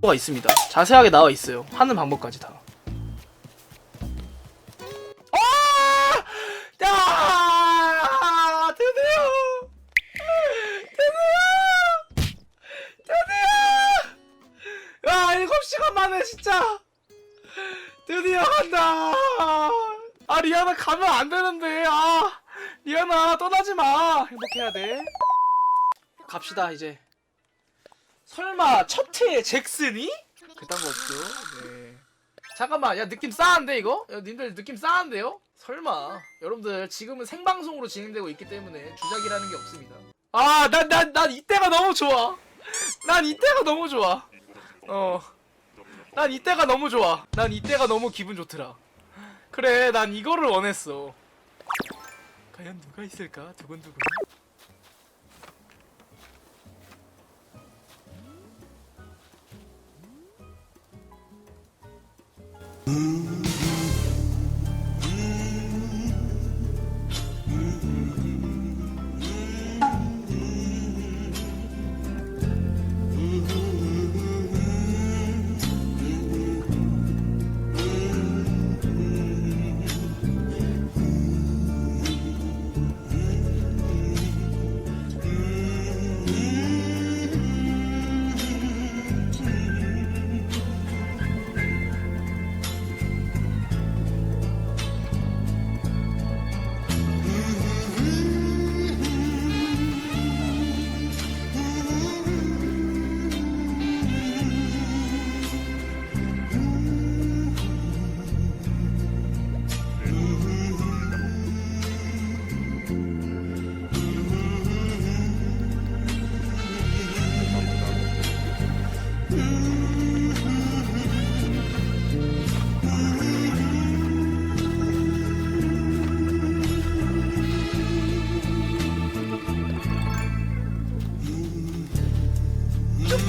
수가 있습니다. 자세하게 나와 있어요. 하는 방법까지 다. 아! 야! 드디어! 드디어! 드디어! 야, 7시간 만에 진짜! 드디어 간다! 아, 리아나 가면 안 되는데, 아! 리아나 떠나지 마! 행복해야 돼. 갑시다, 이제. 설마 첫 회에 잭슨이? 그딴 거 없죠. 네. 잠깐만, 야 느낌 싸한데 이거? 야, 님들 느낌 싸한데요? 설마. 여러분들 지금은 생방송으로 진행되고 있기 때문에 주작이라는 게 없습니다. 아, 난 난 난 이때가 너무 좋아. 난 이때가 너무 좋아. 어. 난 이때가 너무 좋아. 난 이때가 너무 기분 좋더라. 그래, 난 이거를 원했어. 과연 누가 있을까? 두근두근.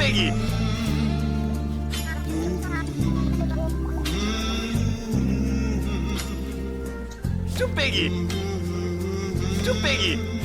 쭈빼기. 쭈빼기. 쭈빼기.